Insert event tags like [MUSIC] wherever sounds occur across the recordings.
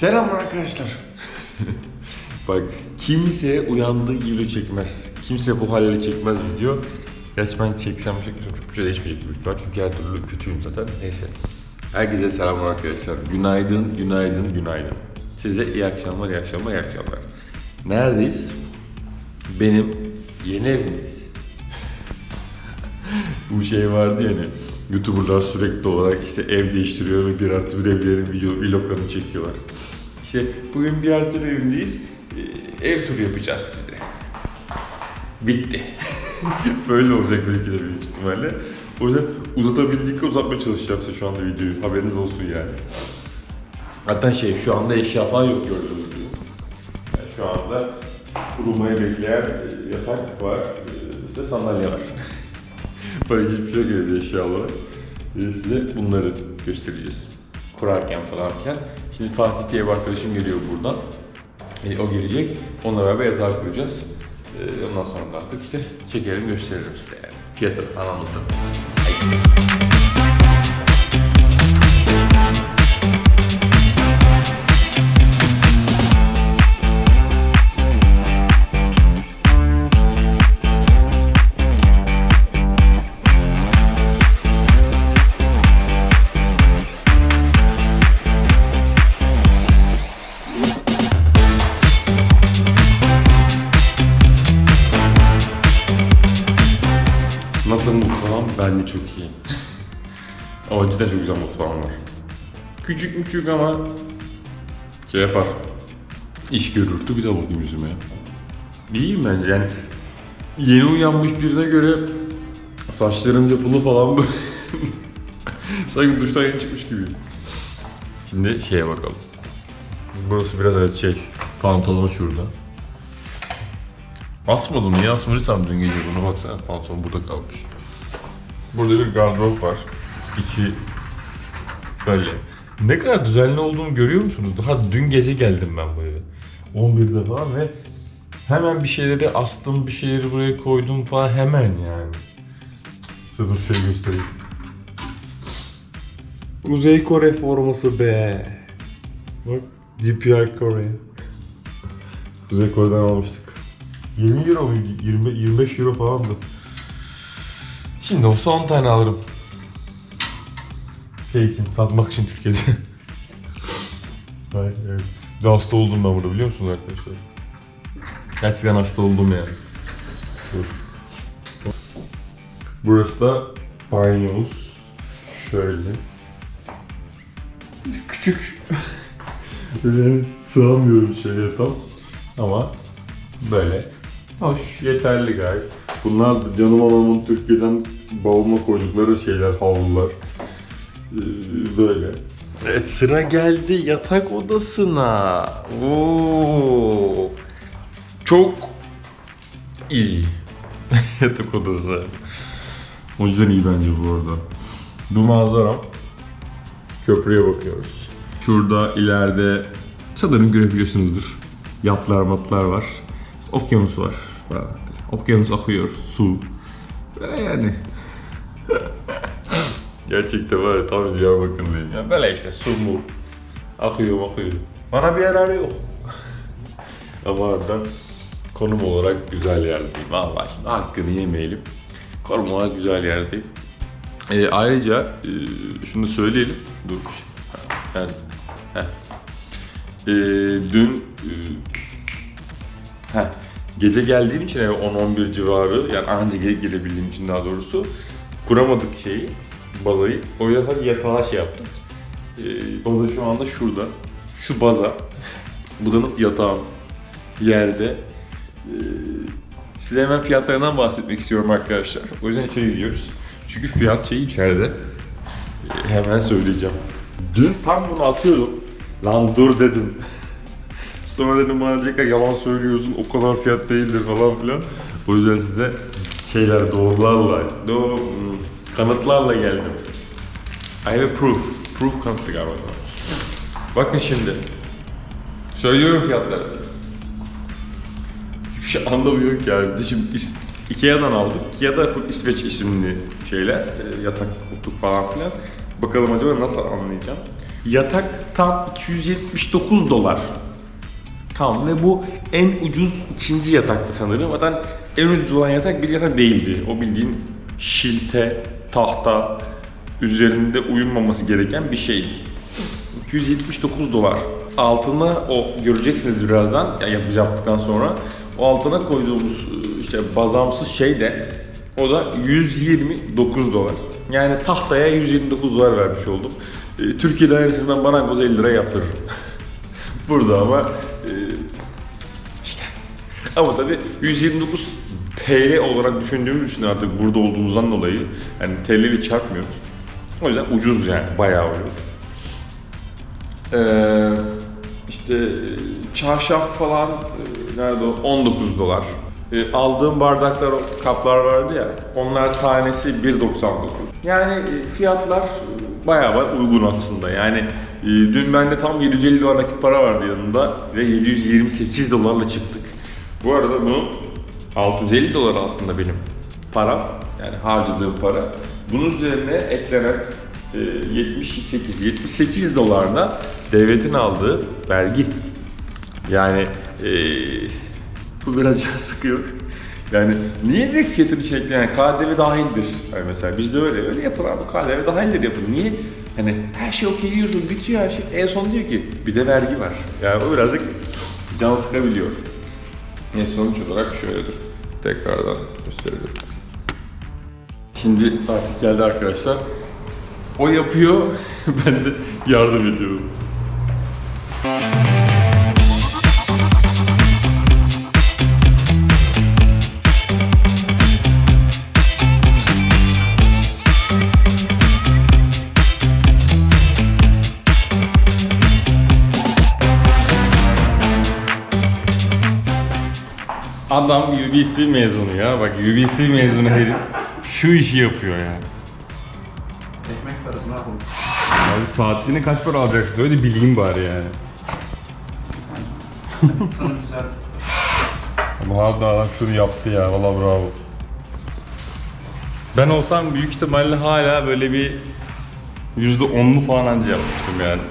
Selam arkadaşlar. [LAUGHS] Bak kimse uyandığı gibi çekmez. Kimse bu haliyle çekmez video. Gerçi ben çeksem çeksem çok bir şey değişmeyecek büyük ihtimal. Çünkü her türlü kötüyüm zaten. Neyse. Herkese selam arkadaşlar. Günaydın, günaydın, günaydın. Size iyi akşamlar, iyi akşamlar, iyi akşamlar. Neredeyiz? Benim yeni evimdeyiz. [LAUGHS] Bu şey vardı yani. YouTuber'lar sürekli olarak işte ev değiştiriyor ve bir artı bir evlerin video vloglarını çekiyorlar. İşte bugün bir artı bir Ev turu yapacağız size. Bitti. [LAUGHS] Böyle olacak belki de büyük ihtimalle. O yüzden uzatabildiğince uzatmaya çalışacağım size şu anda videoyu. Haberiniz olsun yani. Hatta şey şu anda eşya falan yok gördüğünüz gibi. Yani şu anda kurulmayı bekleyen e, yatak var, e, işte sandalye var. [LAUGHS] Böyle hiçbir şey yok eşya olarak. Size bunları göstereceğiz. Kurarken falan filan. Şimdi Fatih diye bir arkadaşım geliyor buradan. E, o gelecek. Onunla beraber yatağı kuracağız. E, ondan sonra da artık işte çekerim gösteririm size yani. Falan anlatırım. Mutfağım? Bence çok iyi. [LAUGHS] ama cidden çok güzel mutfağım var. Küçük küçük ama şey yapar. İş görür. Dur bir daha bakayım yüzüme. İyiyim bence yani. Yeni uyanmış birine göre saçlarım yapılı falan bu. [LAUGHS] Sanki duştan yeni çıkmış gibi. Şimdi şeye bakalım. Burası biraz evet şey, pantolon şurada. Asmadım. Niye asmadıysam dün gece bunu baksana pantolon burada kalmış. Burada bir gardırop var. İçi böyle. Ne kadar düzenli olduğunu görüyor musunuz? Daha dün gece geldim ben bu eve. 11'de falan ve hemen bir şeyleri astım, bir şeyleri buraya koydum falan hemen yani. Size dur şey göstereyim. Kuzey Kore forması be. Bak GPR Kore. Kuzey Kore'den almıştık. 20 euro muydu? 20, 25 euro falandı. Şimdi olsa 10 tane alırım. Şey için, satmak için Türkiye'de. [LAUGHS] Hayır, evet. Bir de hasta oldum ben burada biliyor musunuz arkadaşlar? Gerçekten hasta oldum yani. Dur. Burası da banyomuz. Şöyle. Küçük. [LAUGHS] Böyle sığamıyorum şöyle tam. Ama böyle. Hoş, yeterli gayet. Bunlar canım anamın Türkiye'den bavulma koydukları şeyler, havlular. Ee, böyle. Evet sıra geldi yatak odasına. Oo. Çok iyi. [LAUGHS] yatak odası. O yüzden iyi bence bu arada. Bu manzara. Köprüye bakıyoruz. Şurada ileride sanırım görebiliyorsunuzdur. Yatlar matlar var. Okyanus var. falan. Okyanus akıyor, su. Böyle yani. Gerçekten var ya tam Diyarbakırlıyım. Yani böyle işte su mu. Akıyor akıyor. Bana bir yararı yok. [LAUGHS] Ama harbiden konum olarak güzel yerdeyim. Vallahi şimdi hakkını yemeyelim. Konum olarak güzel yerdeyim. Ee, ayrıca e, şunu söyleyelim. Dur. Heh. Ee, dün e, heh, gece geldiğim için eve 10-11 civarı yani anca gelebildiğim için daha doğrusu kuramadık şeyi bazayı. O yüzden tabii yatağa şey yaptım. Ee, baza şu anda şurada. Şu baza. Bu da nasıl yatağım yerde. Ee, size hemen fiyatlarından bahsetmek istiyorum arkadaşlar. O yüzden içeri gidiyoruz. Çünkü fiyat şeyi içeride. Ee, hemen söyleyeceğim. Dün tam bunu atıyordum. Lan dur dedim. Sonra dedim bana diyecekler yalan söylüyorsun o kadar fiyat değildir falan filan. O yüzden size şeyler doğrularla, doğru, hmm, kanıtlarla geldim. I have a proof. Proof kanıtlı galiba. Bakın şimdi. Söylüyorum fiyatları. Hiçbir şey anlamıyorum ki yani. Şimdi Ikea'dan aldık. Ikea'da full İsveç isimli şeyler. e, Yatak, koltuk falan filan. Bakalım acaba nasıl anlayacağım. Yatak tam 279 dolar. Tamam ve bu en ucuz ikinci yataktı sanırım. Zaten en ucuz olan yatak bir yatak değildi. O bildiğin şilte, tahta üzerinde uyunmaması gereken bir şeydi. 279 dolar. Altına o göreceksiniz birazdan ya yap- yaptıktan sonra o altına koyduğumuz işte bazamsız şey de o da 129 dolar. Yani tahtaya 129 dolar vermiş oldum. E, Türkiye'de aynısını ben marangoza 50 lira yaptırırım. [LAUGHS] Burada ama ama tabii 129 TL olarak düşündüğümüz için artık burada olduğumuzdan dolayı yani TL'yi çarpmıyoruz. O yüzden ucuz yani bayağı ucuz. Ee, işte e, çarşaf falan e, nerede o? 19 dolar. E, aldığım bardaklar, kaplar vardı ya, onlar tanesi 1.99. Yani e, fiyatlar bayağı bayağı uygun aslında. Yani e, dün bende tam 750 dolar nakit para vardı yanında ve 728 dolarla çıktık. Bu arada bu 650 dolar aslında benim param. Yani harcadığım para. Bunun üzerine eklenen e, 78, 78 dolar da devletin aldığı vergi. Yani e, bu biraz sıkıyor. Yani niye direkt fiyatını ekleyen yani KDV dahildir. Yani mesela bizde öyle öyle yapın abi KDV dahildir yapın. Niye? Hani her şey okey diyorsun bitiyor her şey. En son diyor ki bir de vergi var. Yani o birazcık can sıkabiliyor. Ne sonuç olarak şöyledir. Tekrardan gösterelim. Şimdi artık geldi arkadaşlar. O yapıyor, [LAUGHS] ben de yardım ediyorum. Adam UBC mezunu ya. Bak UBC mezunu herif şu işi yapıyor yani. Ekmek parası ne yapalım? Abi saatliğine kaç para alacaksın? Öyle bileyim bari yani. Sana güzel. Ama hala adam şunu yaptı ya. Valla bravo. Ben olsam büyük ihtimalle hala böyle bir yüzde onlu falan anca yapmıştım yani.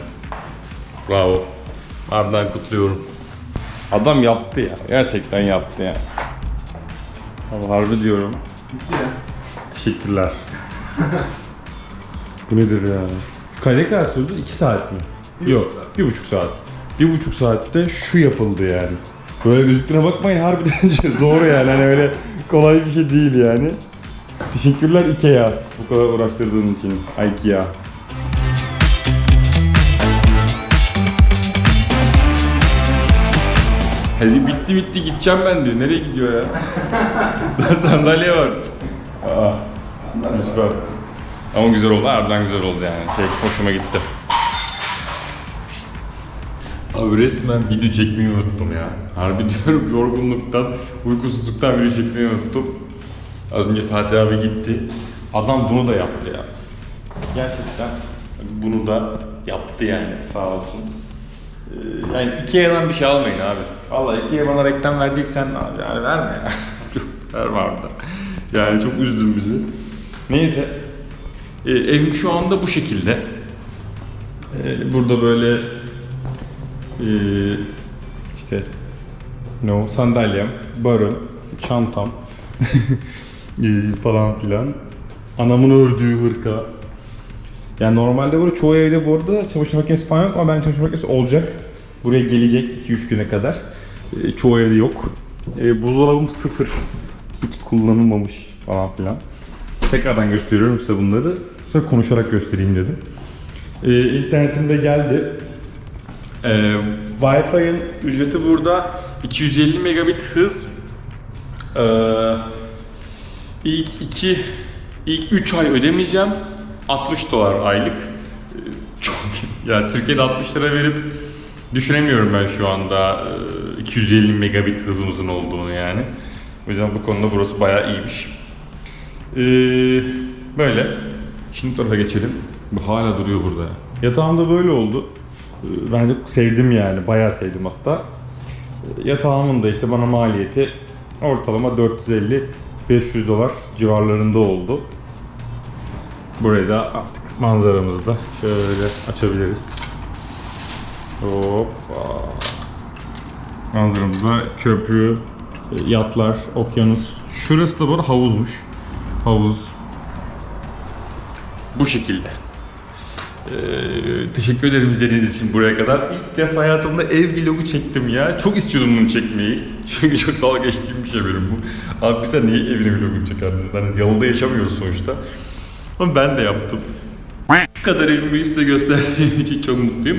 Bravo. Ardından kutluyorum. Adam yaptı ya. Gerçekten yaptı ya. Ama harbi diyorum. Bitti ya. Teşekkürler. Bu nedir ya? Kaç kadar sürdü? 2 saat mi? Bir Yok, saat. bir buçuk saat. Bir buçuk saatte şu yapıldı yani. Böyle gözüktüğüne bakmayın harbiden [LAUGHS] zor yani hani öyle kolay bir şey değil yani. Teşekkürler Ikea bu kadar uğraştırdığın için. Ikea. Hadi bitti bitti gideceğim ben diyor. Nereye gidiyor ya? [LAUGHS] Lan sandalye var. Aa. Hiç var. Ama güzel oldu. Harbiden güzel oldu yani. Şey hoşuma gitti. Abi resmen video çekmeyi unuttum ya. Harbi [LAUGHS] diyorum yorgunluktan, uykusuzluktan video çekmeyi unuttum. Az önce Fatih abi gitti. Adam bunu da yaptı ya. Gerçekten bunu da yaptı yani sağ olsun. Ee, Yani Ikea'dan bir şey almayın abi. Vallahi Ikea bana reklam vereceksen abi yani verme ya. [LAUGHS] verme harbiden. Yani çok üzdün bizi. Neyse. Ee, evim şu anda bu şekilde. Ee, burada böyle ee, işte ne o sandalyem, barım, çantam [LAUGHS] falan filan. Anamın ördüğü hırka. Yani normalde böyle çoğu evde bu arada çamaşır makinesi falan yok ama ben çamaşır makinesi olacak. Buraya gelecek 2-3 güne kadar. Ee, çoğu evde yok. Ee, buzdolabım sıfır. Hiç kullanılmamış falan filan. Tekrardan gösteriyorum size bunları. Sonra konuşarak göstereyim dedim. Ee, internetimde geldi. Ee, Wi-Fi'nin ücreti burada 250 megabit hız. Ee, ilk 2 ilk 3 ay ödemeyeceğim. 60 dolar aylık. Ee, Çok ya Türkiye'de 60 lira verip düşünemiyorum ben şu anda e, 250 megabit hızımızın olduğunu yani. O yüzden bu konuda burası bayağı iyiymiş. Ee, böyle. Şimdi tarafa geçelim. Bu hala duruyor burada. Yatağım da böyle oldu. Ee, Ben de sevdim yani. Bayağı sevdim hatta. Ee, Yatağımın da işte bana maliyeti ortalama 450-500 dolar civarlarında oldu. Burayı da artık manzaramızda şöyle açabiliriz. Hoppa. Manzaramızda köprü, yatlar, okyanus. Şurası da bu havuzmuş. Havuz. Bu şekilde. Ee, teşekkür ederim izlediğiniz için buraya kadar. İlk defa hayatımda ev vlogu çektim ya. Çok istiyordum bunu çekmeyi. [LAUGHS] Çünkü çok dalga geçtiğim bir şey benim bu. Abi sen niye evine vlogunu çekerdin? Hani yalıda yaşamıyoruz sonuçta. Ama ben de yaptım. Bu kadar evimi size gösterdiğim için çok mutluyum.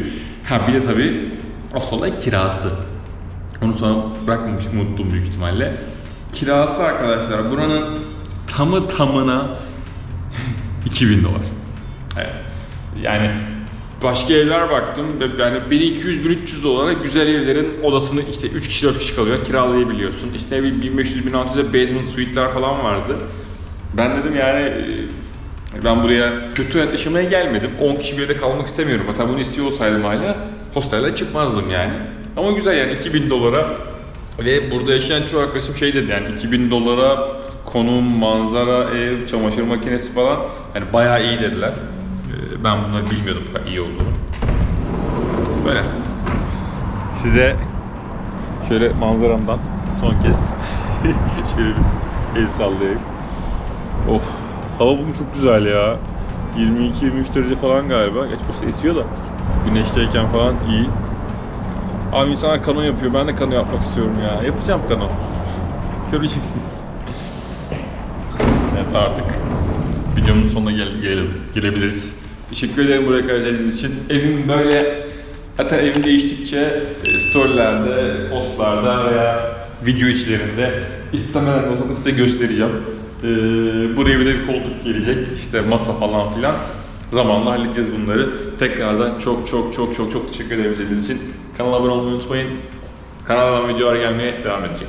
Ha bir de tabii asıl olay kirası. Onu sonra bırakmamış unuttum büyük ihtimalle. Kirası arkadaşlar buranın tamı tamına [LAUGHS] 2000 dolar. Evet. Yani başka evler baktım yani 1200-1300 dolara güzel evlerin odasını işte 3 kişi 4 kişi kalıyor kiralayabiliyorsun. İşte ne bileyim 1500-1600'e basement suite'ler falan vardı. Ben dedim yani ben buraya kötü hayat yaşamaya gelmedim. 10 kişi bir evde kalmak istemiyorum. Hatta bunu istiyor olsaydım hala hostelde çıkmazdım yani. Ama güzel yani 2000 dolara ve burada yaşayan çoğu arkadaşım şey dedi yani 2000 dolara konum, manzara, ev, çamaşır makinesi falan yani bayağı iyi dediler. Ee, Ben bunları bilmiyordum iyi olduğunu. Böyle. Size şöyle manzaramdan son kez [LAUGHS] şöyle bir el sallayayım. Of. Hava bugün çok güzel ya. 22-23 derece falan galiba. Geç burası esiyor da. Güneşteyken falan iyi. Abi insanlar kano yapıyor. Ben de kano yapmak istiyorum ya. Yapacağım kano. Göreceksiniz. evet artık videomun sonuna gel gelelim, gelebiliriz. Teşekkür ederim buraya kadar izlediğiniz için. Evim böyle Hatta evim değiştikçe e, storylerde, postlarda veya video içlerinde istemeden olsa size göstereceğim. Ee, buraya bir de bir koltuk gelecek, işte masa falan filan. Zamanla halledeceğiz bunları. Tekrardan çok çok çok çok çok teşekkür ederim izlediğiniz için. Kanala abone olmayı unutmayın. Kanaldan videolar gelmeye devam edecek.